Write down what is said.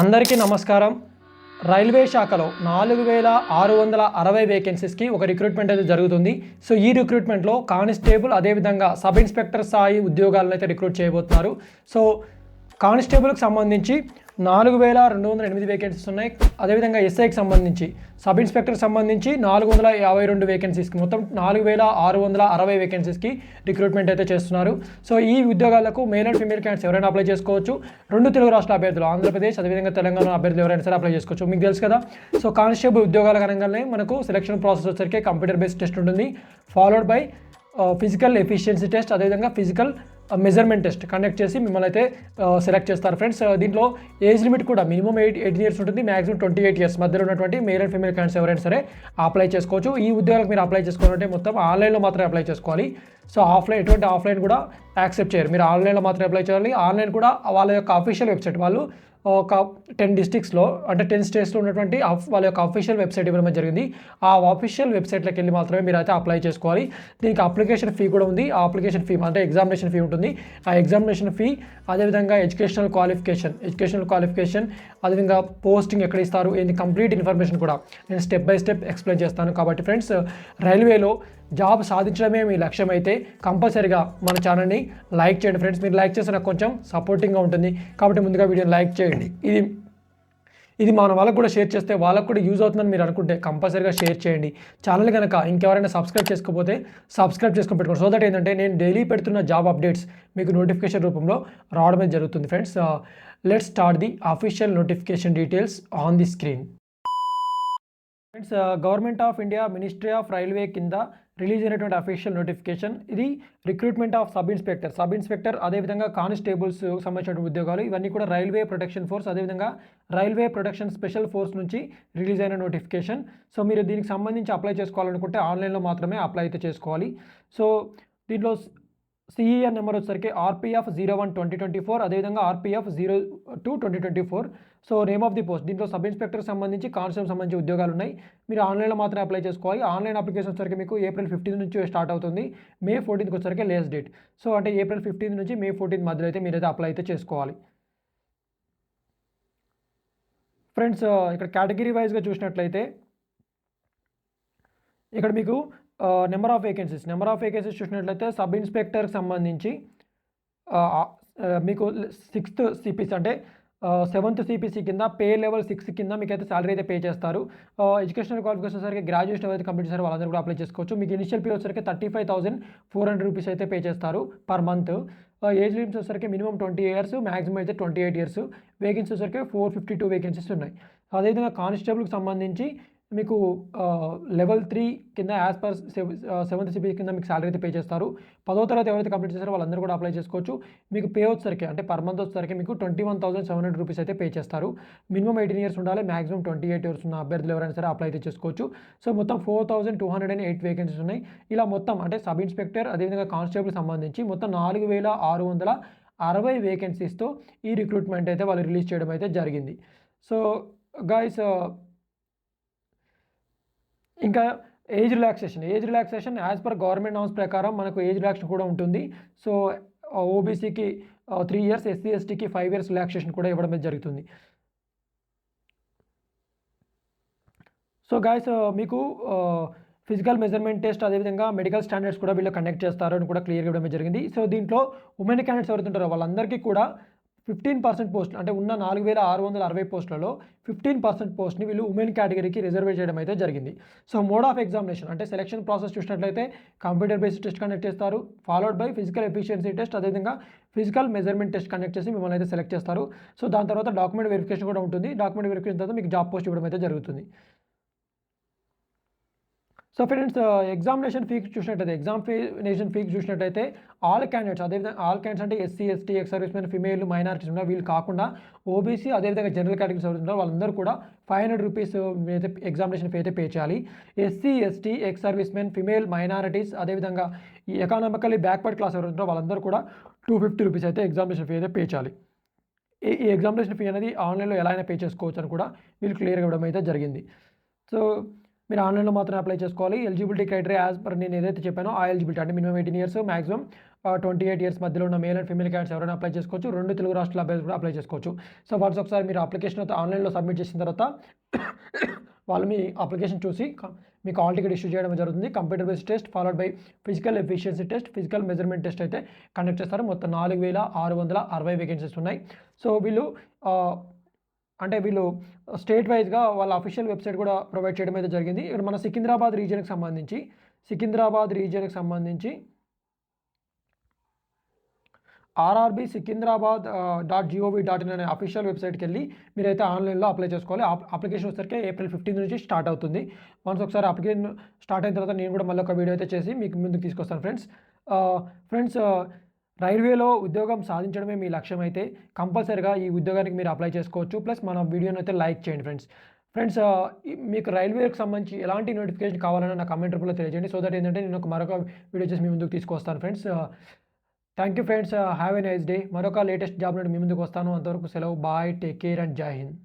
అందరికీ నమస్కారం. రైల్వే శాఖలో నాలుగు వేల ఆరు వందల అరవై వేకెన్సీస్కి ఒక రిక్రూట్మెంట్ అయితే జరుగుతుంది. సో ఈ రిక్రూట్మెంట్లో కానిస్టేబుల్ అదేవిధంగా సబ్ ఇన్స్పెక్టర్ స్థాయి ఉద్యోగాలను అయితే రిక్రూట్ చేయబోతున్నారు. సో కానిస్టేబుల్కి సంబంధించి నాలుగు వేల రెండు వందల ఎనిమిది వేకెన్సీస్ ఉన్నాయి. అదేవిధంగా ఎస్ఐకి సంబంధించి సబ్ ఇన్స్పెక్టర్కి సంబంధించి నాలుగు వందల యాభై రెండు వేకెన్సీస్కి మొత్తం నాలుగు వేల ఆరు వందల అరవై వేకెన్సీస్కి రిక్రూట్మెంట్ అయితే చేస్తున్నారు. సో ఈ ఉద్యోగాలకు మేల్ అండ్ ఫీమేల్ క్యాండిడేట్స్ ఎవరైనా అప్లై చేసుకోవచ్చు. రెండు తెలుగు రాష్ట్ర అభ్యర్థులు ఆంధ్రప్రదేశ్ అదేవిధంగా తెలంగాణ అభ్యర్థులు ఎవరైనా సరే అప్లై చేసుకోవచ్చు. మీకు తెలుసు కదా? సో కానిస్టేబుల్ ఉద్యోగాల కనుకనే మనకు సెలక్షన్ ప్రాసెస్ వచ్చరికి కంప్యూటర్ బేస్డ్ టెస్ట్ ఉంటుంది followed by physical efficiency test అదేవిధంగా ఫిజికల్ మెజర్మెంట్ టెస్ట్ కండక్ట్ చేసి మిమ్మల్ని అయితే సెలెక్ట్ చేస్తారు. ఫ్రెండ్స్ దీంట్లో ఏజ్ లిమిట్ కూడా మినిమం ఎయిట్ ఎయిట్ ఇయర్స్ ఉంటుంది. మాక్సిమం ట్వంటీ ఎయిట్ ఇయర్స్ మధ్యలో ఉన్నటువంటి మేల్ అండ్ ఫీమేల్ క్యాండిడేట్స్ ఎవరైనా సరే అప్లై చేసుకోవచ్చు. ఈ ఉద్యోగాలకు మీరు అప్లై చేసుకోవాలంటే మొత్తం ఆన్లైన్లో మాత్రమే అప్లై చేసుకోవాలి. సో ఆఫ్లైన్ ఎటువంటి ఆఫ్లైన్ కూడా యాక్సెప్ట్ చేయరు. మీరు ఆన్లైన్లో మాత్రమే అప్లై చేయాలి. ఆన్లైన్ కూడా వాళ్ళ యొక్క అఫీషియల్ వెబ్సైట్ వాళ్ళు ఒక టెన్ డిస్ట్రిక్ట్స్లో అంటే టెన్ స్టేట్స్లో ఉన్నటువంటి అఫ్- వాళ్ళ యొక్క అఫీషియల్ వెబ్సైట్ ఇవ్వడం జరిగింది. ఆ అఫీషియల్ వెబ్సైట్లోకి వెళ్ళి మాత్రమే మీరు అయితే అప్లై చేసుకోవాలి. దీనికి అప్లికేషన్ ఫీ కూడా ఉంది. ఆ అప్లికేషన్ ఫీ అంటే ఎగ్జామినేషన్ ఫీ ఉంటుంది. ఆ ఎగ్జామినేషన్ ఫీ అదేవిధంగా ఎడ్యుకేషనల్ క్వాలిఫికేషన్ ఎడ్యుకేషనల్ క్వాలిఫికేషన్ అదేవిధంగా పోస్టింగ్ ఎక్కడ ఇస్తారు ఏంది కంప్లీట్ ఇన్ఫర్మేషన్ కూడా నేను స్టెప్ బై స్టెప్ ఎక్స్ప్లెయిన్ చేస్తాను. కాబట్టి ఫ్రెండ్స్ రైల్వేలో జాబ్ సాధించడమే మీ లక్ష్యం అయితే కంపల్సరీగా మన ఛానల్ని లైక్ చేయండి ఫ్రెండ్స్. మీరు లైక్ చేస్తే నాకు కొంచెం సపోర్టింగ్గా ఉంటుంది. కాబట్టి ముందుగా వీడియోని లైక్ చేయండి. ఇది ఇది మన వాళ్ళకు కూడా షేర్ చేస్తే వాళ్ళకు కూడా యూజ్ అవుతుందని మీరు అనుకుంటే కంపల్సరీగా షేర్ చేయండి. ఛానల్ కనుక ఇంకెవరైనా సబ్స్క్రైబ్ చేసుకోకపోతే సబ్స్క్రైబ్ చేసుకుని పెట్టుకోండి. సో దట్ ఏంటంటే నేను డైలీ పెడుతున్న జాబ్ అప్డేట్స్ మీకు నోటిఫికేషన్ రూపంలో రావడమే జరుగుతుంది friends. Let start the official notification details on the screen friends government of India ministry of railway కింద రిలీజ్ అయినటువంటి అఫీషియల్ నోటిఫికేషన్ ఇది recruitment of sub inspector sub inspector అదేవిధంగా కానిస్టేబుల్స్ సంబంధించిన ఉద్యోగాలు ఇవన్నీ కూడా రైల్వే ప్రొటెక్షన్ ఫోర్స్ అదేవిధంగా రైల్వే ప్రొటెక్షన్ స్పెషల్ ఫోర్స్ నుంచి రిలీజ్ అయిన నోటిఫికేషన్ సో మీరు దీనికి సంబంధించి అప్లై చేసుకోవాలనుకుంటే ఆన్లైన్లో మాత్రమే అప్లై అయితే చేసుకోవాలి. సో దీంట్లో సిఈఆర్ నెంబర్ వచ్చేసరికి RPF zero one twenty twenty four అదేవిధంగా RPF zero two twenty twenty four so name of the post దీంట్లో సబ్ ఇన్స్పెక్టర్ సంబంధించి కానిస్టేబుల్ సంబంధించి ఉద్యోగాలు ఉన్నాయి. మీరు ఆన్లైన్లో మాత్రమే అప్లై చేసుకోవాలి. ఆన్లైన్ అప్లికేషన్ వచ్చేసరికి మీకు ఏప్రిల్ ఫిఫ్టీన్ నుంచి స్టార్ట్ అవుతుంది. మే ఫోర్టీన్త్కి వచ్చేసరికి లేస్ డేట్ సో అంటే ఏప్రిల్ ఫిఫ్టీన్త్ నుంచి మే ఫోర్టీన్త్ మధ్యలో అయితే మీరైతే అప్లై అయితే చేసుకోవాలి. ఫ్రెండ్స్ ఇక్కడ కేటగిరీ వైజ్గా చూసినట్లయితే ఇక్కడ మీకు number of vacancies number of vacancies చూసినట్లయితే సబ్ ఇన్స్పెక్టర్కి సంబంధించి మీకు సిక్స్త్ సిపిసి అంటే సెవెంత్ సిపిసి కింద పే లెవెల్ సిక్స్ కింద మీకు అయితే సాలరీ అయితే పే చేస్తారు. ఎడ్యుకేషనల్ క్వాలిఫికేషన్ సరికి గ్రాడ్యుయేషన్ అయితే కంప్లీట్ చేశారు వాళ్ళందరూ కూడా అప్లై చేసుకోవచ్చు. మీకు ఇనిషియల్ పే వచ్చేసరికి thirty five thousand four hundred rupees అయితే పే చేస్తారు పర్ మంత్ ఏజ్ లిమిట్స్ వచ్చేసరికి మినిమం ట్వంటీ ఇయర్స్ మాక్సిమం అయితే ట్వంటీ ఎయిట్ ఇయర్స్ వేకెన్సీ వచ్చేసరికి ఫోర్ ఫిఫ్టీ టూ వేకెన్సీస్ ఉన్నాయి. అదేవిధంగా కానిస్టేబుల్కి సంబంధించి మీకు లెవెల్ త్రీ కింద యాజ్ పర్ సెవెంత్ సిపి కింద మీకు సాలరీ అయితే పే చేస్తారు. పదో తరగతి ఎవరైతే కంప్లీట్ చేస్తారో వాళ్ళందరూ కూడా అప్లై చేసుకోవచ్చు. మీకు పే వచ్చేసరికి అంటే పర్ మంత్ వచ్చేసరికి మీకు twenty one thousand seven hundred rupees అయితే పే చేస్తారు. మినిమం ఎయిటీన్ ఇయర్స్ ఉండాలి మాక్సిమం ట్వంటీ ఎయిట్ ఇయర్స్ ఉన్న అభ్యర్థులు ఎవరైనా సరే అప్లై అయితే చేసుకోవచ్చు. సో మొత్తం four thousand two hundred and eight vacancies ఉన్నాయి. ఇలా మొత్తం అంటే సబ్ ఇన్స్పెక్టర్ అదేవిధంగా కానిస్టేబుల్ సంబంధించి మొత్తం నాలుగు వేల ఆరు వందల అరవై వేకెన్సీస్తో ఈ రిక్రూట్మెంట్ అయితే వాళ్ళు రిలీజ్ చేయడం అయితే జరిగింది. సో గాయస్ ఇంకా age relaxation age relaxation as per government norms ప్రకారం మనకు ఏజ్ రిలాక్సేషన్ కూడా ఉంటుంది. సో ఓబీసీకి త్రీ ఇయర్స్ ఎస్సీ ఎస్టీకి ఫైవ్ ఇయర్స్ రిలాక్సేషన్ కూడా ఇవ్వడం జరుగుతుంది. సో గాయస్ మీకు ఫిజికల్ మెజర్మెంట్ టెస్ట్ అదేవిధంగా మెడికల్ స్టాండర్డ్స్ కూడా వీళ్ళు కండక్ట్ చేస్తారు అని కూడా క్లియర్గా ఇవ్వడం జరిగింది. సో దీంట్లో ఉమెన్ క్యాండిడేట్స్ ఎవరైతే ఉంటారో వాళ్ళందరికీ కూడా ఫిఫ్టీన్ పర్సెంట్ పోస్ట్ అంటే ఉన్న నాలుగు వేల ఆరు వందల అరవై పోస్టులలో ఫిఫ్టీన్ పర్సెంట్ పోస్ట్ని వీళ్ళు ఉమెన్ కేటగిరీకి రిజర్వ్ చేయడం అయితే జరిగింది. సో మోడ్ ఆఫ్ ఎగ్జామినేషన్ అంటే సెలక్షన్ ప్రాసెస్ చూసినట్లయితే కంప్యూటర్ బేస్డ్ టెస్ట్ కండక్ట్ చేస్తారు followed by physical efficiency test అదేవిధంగా ఫిజికల్ మెజర్మెంట్ టెస్ట్ కండక్ట్ చేసి మిమ్మల్ని అయితే సెలెక్ట్ చేస్తారు. సో దాని తర్వాత డాక్యుమెంట్ వెరిఫికేషన్ కూడా ఉంటుంది. డాక్యుమెంట్ వెరిఫికేషన్ తర్వాత మీకు జాబ్ పోస్ట్ ఇవ్వడం అయితే జరుగుతుంది. సో ఫ్రెండ్స్ ఎగ్జామినేషన్ ఫీ చూసినట్టయితే ఎగ్జామినేషన్ ఫీ చూసినట్టయితే ఆల్ క్యాండిడేట్స్ అదేవిధంగా ఆల్ క్యాండిడేట్స్ అంటే SC ST ex servicemen female minorities ఉన్నారు వీళ్ళు కాకుండా ఓబీసీ అదేవిధంగా జనరల్ కేటగిరీ సర్వీస్ ఉన్నారు వాళ్ళందరూ కూడా ఫైవ్ హండ్రెడ్ రూపీస్ అయితే ఎగ్జామినేషన్ ఫీ అయితే పే చేయాలి. SC ST ex servicemen female minorities అదేవిధంగా ఈ ఎకానమికల్లీ బ్యాక్వర్డ్ క్లాస్ ఎవరు ఉంటారో వాళ్ళందరూ కూడా టూ ఫిఫ్టీ రూపీస్ అయితే ఎగ్జామినేషన్ ఫీ అయితే పే చేయాలి. ఈ ఈ ఎగ్జామినేషన్ ఫీ అనేది ఆన్లైన్లో ఎలా అయినా పే చేసుకోవచ్చు అని కూడా వీళ్ళు క్లియర్గా ఇవ్వడం అయితే జరిగింది. సో మీరు ఆన్లైన్లో మాత్రం అప్లై చేసుకోవాలి. ఎలిజిబిలిటీ క్రైటీరియా యాజ్ పర్ నేను ఏదైతే చెప్పానో ఆ ఎలిజిబిలిటీ అంటే minimum eighteen years maximum twenty eight years మధ్యలో ఉన్న మేల్ అండ్ ఫీమేల్ క్యాండిడేట్స్ ఎవరైనా అప్లై చేసుకోవచ్చు. రెండు తెలుగు రాష్ట్రాల అభ్యర్థులు కూడా అప్లై చేసుకోవచ్చు. సో వన్స్ ఒకసారి మీరు అప్లికేషన్ అయితే ఆన్లైన్లో సబ్మిట్ చేసిన తర్వాత వాళ్ళు మీ అప్లికేషన్ చూసి మీకు ఆల్ టికెట్ ఇష్యూ చేయడం జరుగుతుంది. Computer based test followed by physical efficiency test physical measurement test అయితే కండక్ట్ చేస్తారు. మొత్తం నాలుగు వేల ఆరు వందల అరవై వేకెన్సీస్ ఉన్నాయి. సో వీళ్ళు అంటే వీళ్ళు స్టేట్ వైజ్గా వాళ్ళ అఫీషియల్ వెబ్సైట్ కూడా ప్రొవైడ్ చేయడం అయితే జరిగింది. ఇక్కడ మన సికింద్రాబాద్ రీజియన్కి సంబంధించి సికింద్రాబాద్ రీజియన్కి సంబంధించి RRB Secunderabad dot gov dot in అనే అఫీషియల్ వెబ్సైట్కి వెళ్ళి మీరైతే ఆన్లైన్లో అప్లై చేసుకోవాలి. అప్- అప్లికేషన్ వచ్చేసరికి ఏప్రిల్ ఫిఫ్టీన్ నుంచి స్టార్ట్ అవుతుంది. వన్స్ ఒకసారి అప్లికేషన్ స్టార్ట్ అయిన తర్వాత నేను కూడా మళ్ళీ ఒక వీడియో అయితే చేసి మీకు ముందుకు తీసుకొస్తాను ఫ్రెండ్స్ ఫ్రెండ్స్ రైల్వేలో ఉద్యోగం సాధించడమే మీ లక్ష్యం అయితే కంపల్సరీగా ఈ ఉద్యోగానికి మీరు అప్లై చేసుకోవచ్చు. ప్లస్ మన వీడియోని అయితే లైక్ చేయండి ఫ్రెండ్స్. ఫ్రెండ్స్ మీకు రైల్వేకి సంబంధించి ఎలాంటి నోటిఫికేషన్ కావాలన్నా నా కమెంట్ రూపంలో తెలియజేయండి. సో దట్ ఏంటంటే నేను ఒక మరొక వీడియో చేసి మీ ముందుకు తీసుకొస్తాను friends. Thank you friends. Have a nice day. మరొక లేటెస్ట్ జాబ్ నుండి మీ ముందుకు వస్తాను. అంతవరకు సెలవు. బాయ్. టేక్ కేర్ అండ్ జై హింద్.